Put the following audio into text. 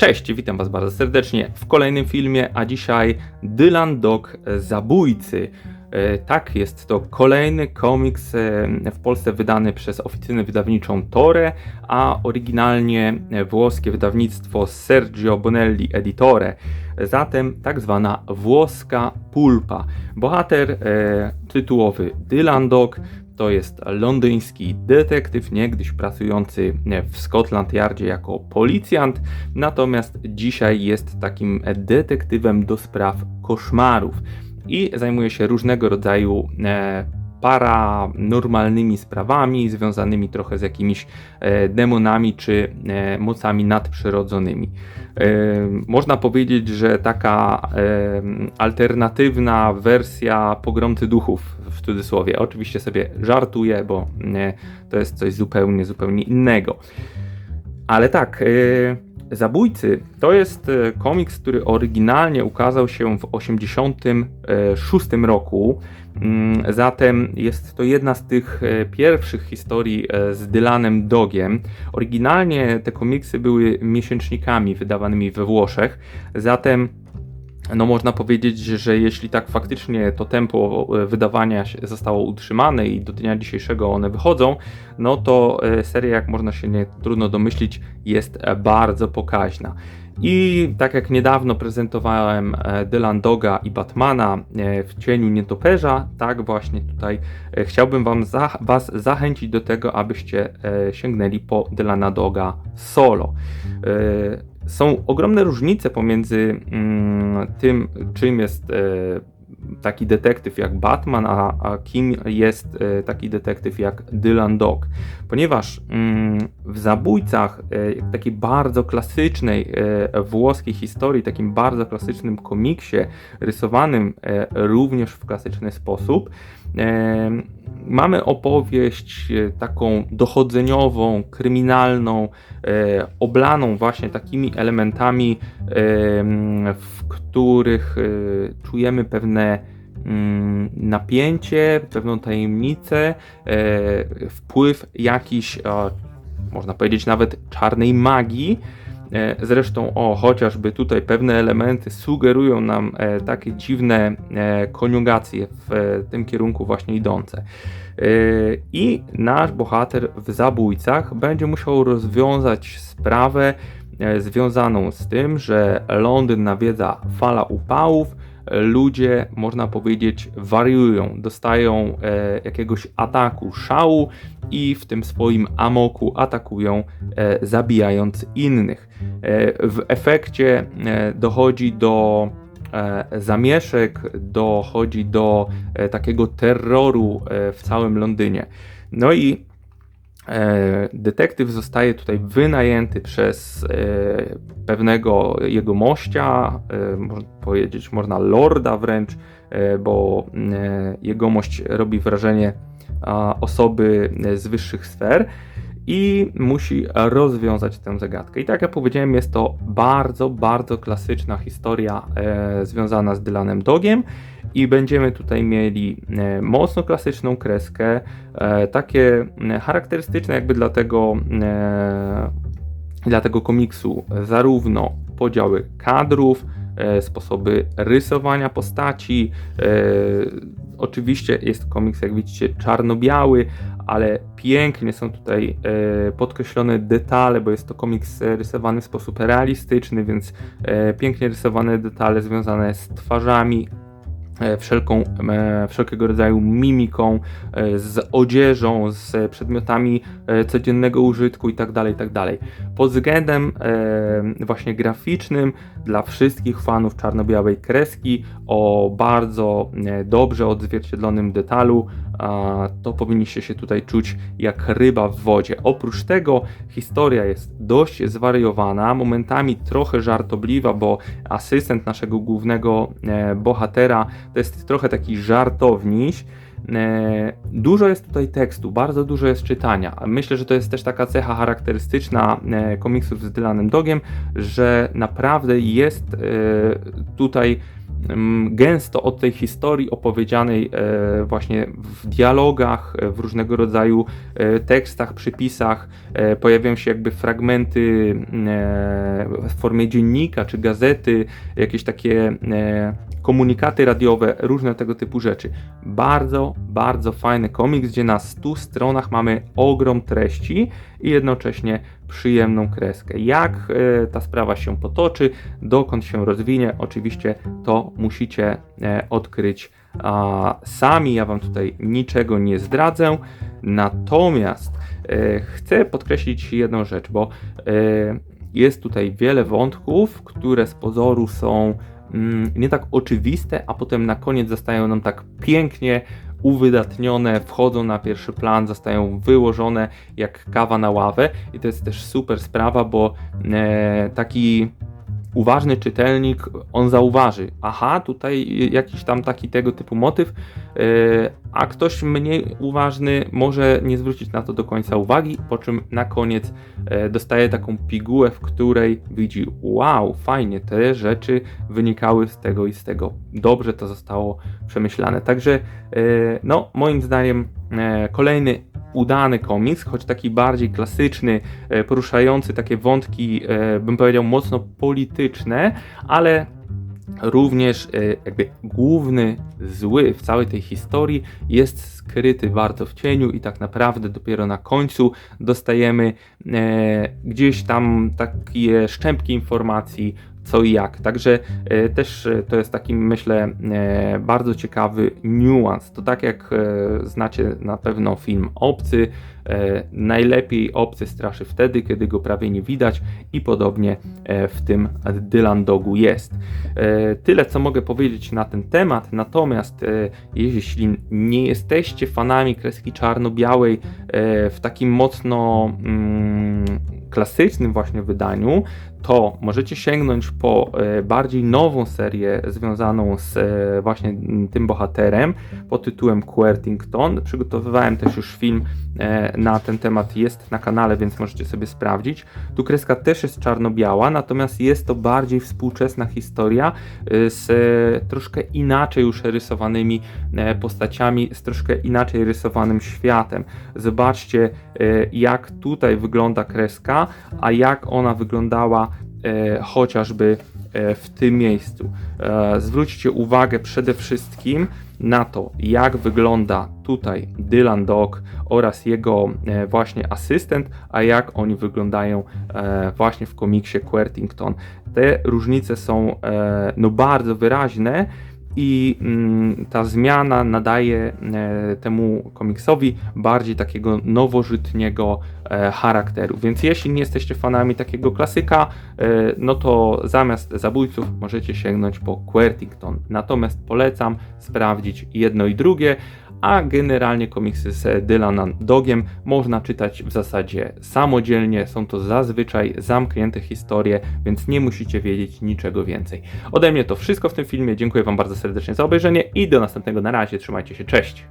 Cześć, witam Was bardzo serdecznie w kolejnym filmie, a dzisiaj Dylan Dog Zabójcy. E, Tak, jest to kolejny komiks e, w Polsce wydany przez oficynę wydawniczą Tore, a oryginalnie e, włoskie wydawnictwo Sergio Bonelli Editore. Zatem tak zwana włoska pulpa. Bohater e, tytułowy Dylan Dog to jest londyński detektyw, niegdyś pracujący w Scotland Yardzie jako policjant, natomiast dzisiaj jest takim detektywem do spraw koszmarów i zajmuje się różnego rodzaju e, paranormalnymi sprawami związanymi trochę z jakimiś e, demonami czy e, mocami nadprzyrodzonymi. E, Można powiedzieć, że taka alternatywna wersja pogromcy duchów w cudzysłowie. Oczywiście sobie żartuję, bo to jest coś zupełnie, zupełnie innego. Ale tak, Zabójcy to jest e, komiks, który oryginalnie ukazał się w 1986 roku. Mm, Zatem jest to jedna z tych e, pierwszych historii e, z Dylanem Dogiem. Oryginalnie te komiksy były miesięcznikami wydawanymi we Włoszech. Zatem no można powiedzieć, że jeśli tak faktycznie to tempo e, wydawania zostało utrzymane i do dnia dzisiejszego one wychodzą, no to e, seria, jak można się nie trudno domyślić, jest e, bardzo pokaźna. I tak jak niedawno prezentowałem Dylan Doga i Batmana w cieniu nietoperza, tak właśnie tutaj chciałbym wam za, Was zachęcić do tego, abyście sięgnęli po Dylana Doga solo. Są ogromne różnice pomiędzy mm, tym, czym jest e, taki detektyw jak Batman, a, a kim jest e, taki detektyw jak Dylan Dog. Ponieważ mm, w Zabójcach, e, takiej bardzo klasycznej włoskiej historii, takim bardzo klasycznym komiksie, rysowanym również w klasyczny sposób, mamy opowieść e, taką dochodzeniową, kryminalną, e, oblaną właśnie takimi elementami, e, w których czujemy pewne mm, napięcie, pewną tajemnicę, wpływ jakiś, można powiedzieć nawet czarnej magii. E, Zresztą, o, chociażby tutaj pewne elementy sugerują nam e, takie dziwne e, koniugacje w tym kierunku właśnie idące. I nasz bohater w zabójcach będzie musiał rozwiązać sprawę związaną z tym, że Londyn nawiedza fala upałów, ludzie, można powiedzieć, wariują, dostają e, jakiegoś ataku szału i w tym swoim amoku atakują, e, zabijając innych. E, w efekcie dochodzi do zamieszek, dochodzi do takiego terroru w całym Londynie. No i detektyw zostaje tutaj wynajęty przez e, pewnego jegomościa, e, można powiedzieć, można lorda wręcz, e, bo e, jegomość robi wrażenie osoby e, z wyższych sfer i musi rozwiązać tę zagadkę. I tak jak powiedziałem, jest to bardzo, bardzo klasyczna historia e, związana z Dylanem Dogiem i będziemy tutaj mieli e, mocno klasyczną kreskę, e, takie e, charakterystyczne jakby dla tego, dla tego komiksu zarówno podziały kadrów, sposoby rysowania postaci. Oczywiście jest komiks, jak widzicie, czarno-biały, ale pięknie są tutaj e, podkreślone detale, bo jest to komiks rysowany w sposób realistyczny, więc e, pięknie rysowane detale związane z twarzami, e, wszelką, e, wszelkiego rodzaju mimiką, e, z odzieżą, z przedmiotami codziennego użytku itd. itd. Pod względem e, właśnie graficznym dla wszystkich fanów czarno-białej kreski o bardzo e, dobrze odzwierciedlonym detalu, a, to powinniście się tutaj czuć jak ryba w wodzie. Oprócz tego historia jest dość zwariowana, momentami trochę żartobliwa, bo asystent naszego głównego e, bohatera to jest trochę taki żartowniś. E, Dużo jest tutaj tekstu, bardzo dużo jest czytania. Myślę, że to jest też taka cecha charakterystyczna e, komiksów z Dylanem Dogiem, że naprawdę jest e, tutaj mm, gęsto o tej historii opowiedzianej właśnie w dialogach, w różnego rodzaju tekstach, przypisach. Pojawiają się jakby fragmenty e, w formie dziennika czy gazety, jakieś takie komunikaty radiowe, różne tego typu rzeczy. Bardzo, bardzo fajny komiks, gdzie na 100 stronach mamy ogrom treści i jednocześnie przyjemną kreskę. Jak e, ta sprawa się potoczy, dokąd się rozwinie, oczywiście to musicie e, odkryć sami. Ja Wam tutaj niczego nie zdradzę. Natomiast e, chcę podkreślić jedną rzecz, bo jest tutaj wiele wątków, które z pozoru są nie tak oczywiste, a potem na koniec zostają nam tak pięknie uwydatnione, wchodzą na pierwszy plan, zostają wyłożone jak kawa na ławę. I to jest też super sprawa, bo e, taki uważny czytelnik, on zauważy, aha, tutaj jakiś tam taki tego typu motyw, e, a ktoś mniej uważny może nie zwrócić na to do końca uwagi, po czym na koniec e, dostaje taką pigułę, w której widzi, wow, fajnie, te rzeczy wynikały z tego i z tego. Dobrze to zostało przemyślane. Także, e, no, moim zdaniem, kolejny udany komiks, choć taki bardziej klasyczny, e, poruszający takie wątki, e, bym powiedział, mocno polityczne, ale również e, jakby główny zły w całej tej historii jest skryty bardzo w cieniu i tak naprawdę dopiero na końcu dostajemy gdzieś tam takie szczępki informacji co i jak. Także e, też e, to jest taki, myślę, e, bardzo ciekawy niuans. To tak jak znacie na pewno film Obcy, najlepiej Obcy straszy wtedy, kiedy go prawie nie widać i podobnie w tym Dylan Dogu jest. Tyle, co mogę powiedzieć na ten temat, natomiast jeśli nie jesteście fanami kreski czarno-białej w takim mocno mm, klasycznym właśnie wydaniu, to możecie sięgnąć po e, bardziej nową serię związaną z e, właśnie tym bohaterem pod tytułem Quertington. Przygotowywałem też już film e, na ten temat, jest na kanale, więc możecie sobie sprawdzić. Tu kreska też jest czarno-biała, natomiast jest to bardziej współczesna historia z troszkę inaczej już rysowanymi postaciami, z troszkę inaczej rysowanym światem. Zobaczcie, jak tutaj wygląda kreska, a jak ona wyglądała e, chociażby e, w tym miejscu. E, zwróćcie uwagę przede wszystkim na to, jak wygląda tutaj Dylan Dog oraz jego e, właśnie asystent, a jak oni wyglądają e, właśnie w komiksie Quertington. Te różnice są e, no bardzo wyraźne i mm, ta zmiana nadaje e, temu komiksowi bardziej takiego nowożytniego e, charakteru. Więc jeśli nie jesteście fanami takiego klasyka, e, no to zamiast zabójców możecie sięgnąć po Quertington. Natomiast polecam sprawdzić jedno i drugie. A generalnie komiksy z Dylanem Dogiem można czytać w zasadzie samodzielnie. Są to zazwyczaj zamknięte historie, więc nie musicie wiedzieć niczego więcej. Ode mnie to wszystko w tym filmie. Dziękuję Wam bardzo serdecznie za obejrzenie i do następnego. Na razie, trzymajcie się, cześć!